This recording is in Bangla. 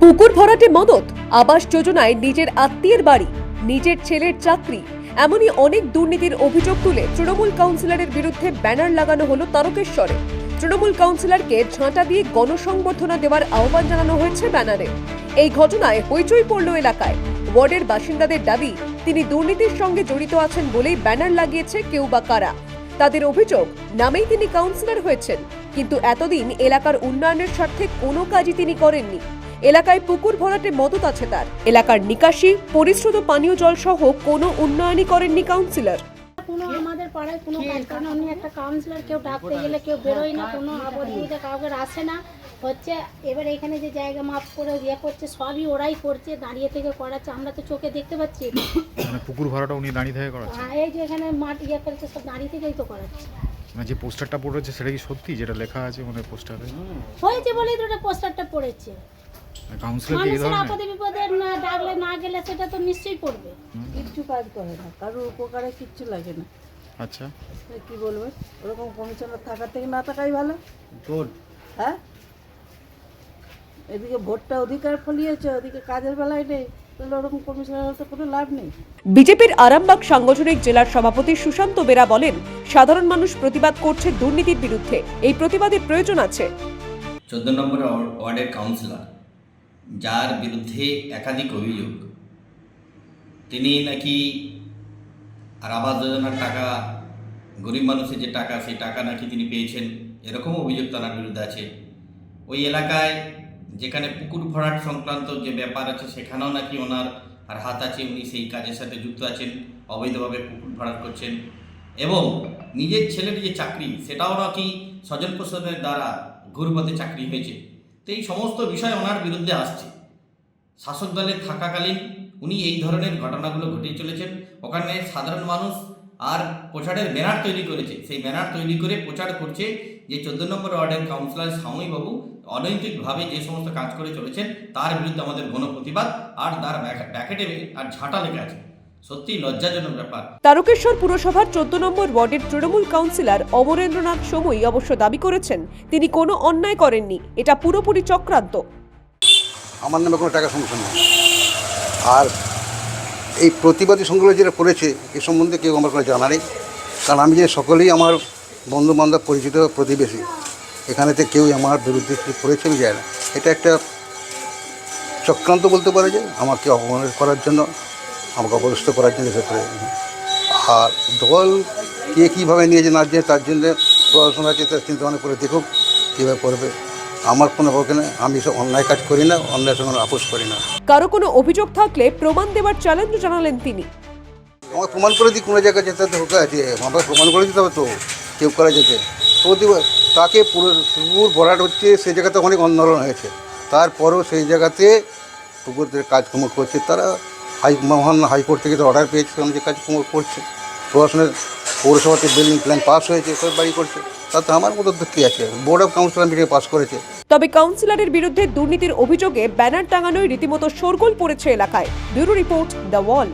পুকুর ভরাটে মদত, আবাস যোজনায় নিজের আত্মীয়ের বাড়ি, নিজের ছেলের চাকরি। এমনই অনেক দুর্নীতির অভিযোগ তুলে তৃণমূল কাউন্সিলরের বিরুদ্ধে ব্যানার লাগানো হলো তারকেশ্বরে। তৃণমূল কাউন্সিলরকে ঝাঁটা দিয়ে গণসংবর্ধনা দেওয়ার আহ্বান জানানো হয়েছে ব্যানারে। এই ঘটনায় হইচই পড়ল এলাকায়। ওয়ার্ডের বাসিন্দাদের দাবি, তিনি দুর্নীতির সঙ্গে জড়িত আছেন বলেই ব্যানার লাগিয়েছে কেউ বা কারা। তাদের অভিযোগ, নামেই তিনি কাউন্সিলর হয়েছেন। কিন্তু এতদিন এলাকার উন্নয়নের স্বার্থে কোনো কাজই তিনি করেননি। এলাকায় পুকুর ভরাটে মদত আছে তার। এলাকার নিকাশি পরিশ্রুত পানীয় জল সহ কোনো উন্নয়নই করেননি কাউন্সিলর কোনো আমাদের পাড়ায় কোনো কাজ করে উনি একটা কাউন্সিলর কেউ ডাকতে গেলে কেউ বেরোয় না কোনো আবদ্ধতা কাউকে আসে না। হচ্ছে এবার এখানে যে জায়গা মাপ করে ইয়ে করছে সবই ওরাই করছে দাঁড়িয়ে থেকে করাচ্ছে আমরা তো চোখে দেখতে পাচ্ছি। মানে পুকুর ভরাটা উনি দাঁড়িয়ে থেকে করাচ্ছে এই যে এখানে মাঠ ইয়ে করছে সব দাঁড়িয়ে থেকেই তো করাচ্ছে। মানে যে পোস্টারটা পড়েছে সেটা কি সত্যি? যেটা লেখা আছে মানে পোস্টারে। হয়েছে বলেই তো ওটা পোস্টারটা পড়েছে। কাউন্সিলর কি ধরনের? আপদে বিপদে ডাকলে না গেলে সেটা তো নিশ্চয়ই পড়বে কিচ্ছু কাজ করে না কারোর উপকারে কিচ্ছু লাগে না। আচ্ছা। কি বলবে? ওরকম কমিশনার থাকার থেকে না থাকাই ভালো। হ্যাঁ? এদিকে ভোটটা অধিকার ফলিয়েছে ওদিকে কাজের বেলায় নেই। বিজেপির আরামবাগ সাংগঠনিক জেলার সভাপতি সুশান্ত বেরা বলেন সাধারণ মানুষ প্রতিবাদ করছে দুর্নীতির বিরুদ্ধে। এই প্রতিবাদের প্রয়োজন আছে। চোদ্দ নম্বর ওয়ার- ওয়ার্ডের কাউন্সিলর যার বিরুদ্ধে একাধিক অভিযোগ। তিনি নাকি আর আবাস যোজনার টাকা, গরিব মানুষের যে টাকা, সেই টাকা নাকি তিনি পেয়েছেন, এরকম অভিযোগ তার বিরুদ্ধে আছে। ওই এলাকায় যেখানে পুকুর ভরাট সংক্রান্ত যে ব্যাপার আছে, সেখানেও নাকি ওনার আর হাত আছে, উনি সেই কাজের সাথে যুক্ত আছেন, অবৈধভাবে পুকুর ভরাট করছেন এবং নিজের ছেলের যে চাকরি, সেটাও নাকি স্বজন পোষণের দ্বারা ঘুরপথে চাকরি হয়েছে। এই সমস্ত বিষয় ওনার বিরুদ্ধে আসছে। শাসক দলে থাকাকালীন উনি এই ধরনের ঘটনাগুলো ঘটিয়ে চলেছেন। ওখানে সাধারণ মানুষ আর প্রচারের ব্যানার তৈরি করেছে। সেই ব্যানার তৈরি করে প্রচার করছে যে চোদ্দ নম্বর ওয়ার্ডের কাউন্সিলর সাময়িকবাবু অনৈতিকভাবে যে সমস্ত কাজ করে চলেছেন, তার বিরুদ্ধে আমাদের গণ প্রতিবাদ আর তার ব্যাক- ব্যাকেটে আর ঝাঁটা লেগে আছে। সত্যি লজ্জাজনক ব্যাপার। তারকেশ্বর পুরসভার চোদ্দ নম্বর ওয়ার্ডের তৃণমূল কাউন্সিলর অমরেন্দ্রনাথ সমই অবশ্য দাবি করেছেন তিনি কোনো অন্যায় করেননি এটা পুরোপুরি চক্রান্ত। আমার নামে কোনো টাকা সমস্যা নেই আর এই প্রতিবাদী সংগ্রহ যেটা করেছে এ সম্বন্ধে কেউ আমার কোনো জানা নেই। কারণ আমি যে সকলেই আমার বন্ধু বান্ধব পরিচিত প্রতিবেশী এখানেতে কেউ আমার বিরুদ্ধে কী করেছে আমি জানি না। এটা একটা চক্রান্ত বলতে পারে যে আমাকে অপমান করার জন্য। আমাকে অপদস্থ করার জন্য করে। আর দল কে কীভাবে নিয়েছে না যে তার জন্য প্রশাসন আছে তার চিন্তা ভাবনা করে দেখুক কীভাবে করবে। আমার কোনো পক্ষে আমি সব অন্যায় কাজ করি না অন্যায়ের সঙ্গে আপোষ করি না। কারও কোনো অভিযোগ থাকলে প্রমাণ দেবার চ্যালেঞ্জ জানালেন তিনি। আমাকে প্রমাণ করে দিই কোনো জায়গায় যেতে তো হোক আছে। আমাকে প্রমাণ করে দিতে হবে তো কেউ করা যেতে। প্রতিবার তাকে পুরো পুকুর ভরাট হচ্ছে সেই জায়গাতে অনেক আন্দোলন হয়েছে। তারপরেও সেই জায়গাতে পুকুরদের কাজকর্ম করছে তারা। হাই মহান হাইকোর্ট থেকে তো অর্ডার পেয়েছে যে কাজ করছে। প্রশাসনের পৌরসভাতে বিল্ডিং প্ল্যান পাস হয়েছে, সব বাড়ি করছে। তাতে আমার মতো কি আছে? বোর্ড অফ কাউন্সিলর পাস করেছে। তবে কাউন্সিলরের বিরুদ্ধে দুর্নীতির অভিযোগে ব্যানার টাঙানোয় রীতিমতো শোরগোল পড়েছে এলাকায়। Bureau report the wall.